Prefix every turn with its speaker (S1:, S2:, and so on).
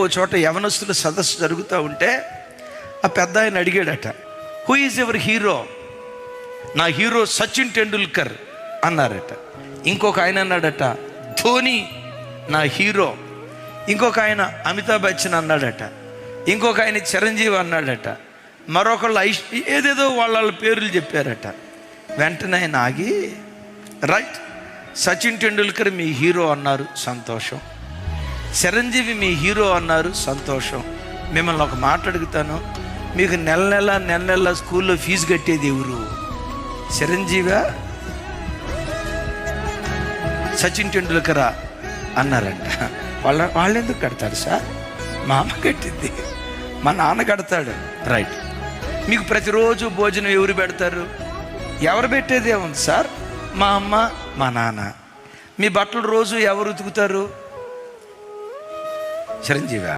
S1: ఓ చోట యవనస్తుల సదస్సు జరుగుతూ ఉంటే ఆ పెద్ద ఆయన అడిగాడట హూ ఈజ్ ఎవర్ హీరో నా హీరో సచిన్ టెండూల్కర్ అన్నారట. ఇంకొక ఆయన అన్నాడట ధోని నా హీరో ఇంకొక ఆయన అమితాబ్ బచ్చన్ అన్నాడట. ఇంకొక ఆయన చిరంజీవి అన్నాడట. మరొకళ్ళు ఐష్ ఏదేదో వాళ్ళ వాళ్ళ పేర్లు చెప్పారట. వెంటనే ఆయన ఆగి రైట్ సచిన్ టెండూల్కర్ మీ హీరో అన్నారు సంతోషం. చిరంజీవి మీ హీరో అన్నారు సంతోషం. మిమ్మల్ని ఒక మాట అడుగుతాను. మీకు నెల నెల నెల నెల స్కూల్లో ఫీజు కట్టేది ఎవరు? చిరంజీవా? సచిన్ టెండూల్కరా అన్నారంట. వాళ్ళ వాళ్ళు ఎందుకు కడతారు సార్? మా అమ్మ కట్టింది. మా నాన్న కడతాడు. రైట్. మీకు ప్రతిరోజు భోజనం ఎవరు పెడతారు? ఎవరు పెట్టేది ఏముంది సార్? మా అమ్మ మా నాన్న. మీ బట్టలు రోజు ఎవరు ఉతుకుతారు? చిరంజీవి